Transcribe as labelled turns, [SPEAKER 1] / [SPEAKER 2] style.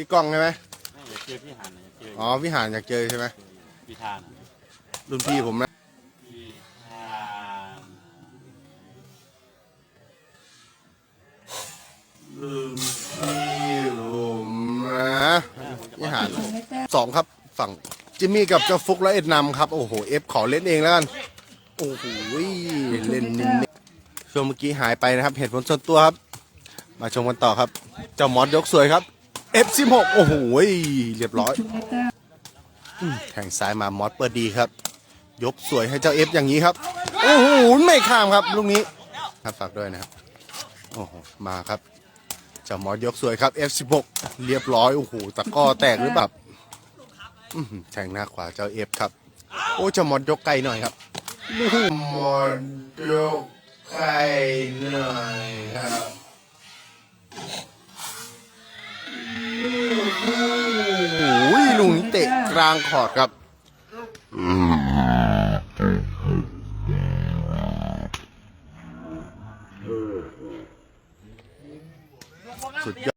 [SPEAKER 1] พี่กล้องใช่ไหม
[SPEAKER 2] ไม่อยากเจอพี่หันนะอยากเจอ
[SPEAKER 1] อ๋อพี่หานอยากเจอใช่ไหม
[SPEAKER 2] พี่ทานอะ
[SPEAKER 1] รุ่นพี่ผมนะ
[SPEAKER 2] พี่ทาน
[SPEAKER 1] รุ่นพี่ผมนะพี่หานสองครับฝั่งจิมมี่กับเจ้าฟุกและเอ็ดนำครับ โอ้โหเอฟขอเล่นเองแล้วกัน โอ้โหเล่นนิ่มๆช่วงเมื่อกี้หายไปนะครับ เหตุผลส่วนตัวครับ มาชมกันต่อครับ เจ้ามอสยกสวยครับ F16 โอ้โหเรียบร้อยอืมแทงซ้ายมามอสเปิดดีครับ ยกสวยให้เจ้า F อย่างนี้ครับ โอ้โหไม่ข้ามครับลูกนี้ครับฝากด้วยนะครับโอ้โหมาครับเจ้ามอสยกสวยครับ F16 เรียบร้อยโอ้โหตะก้อแตกหรือเปล่าแทงหน้าขวาเจ้า F ครับ โอ้เจ้ามอสยกไกลหน่อยครับมอสยกไกลหน่อยครับ เตะกลางขอดครับสุดยอด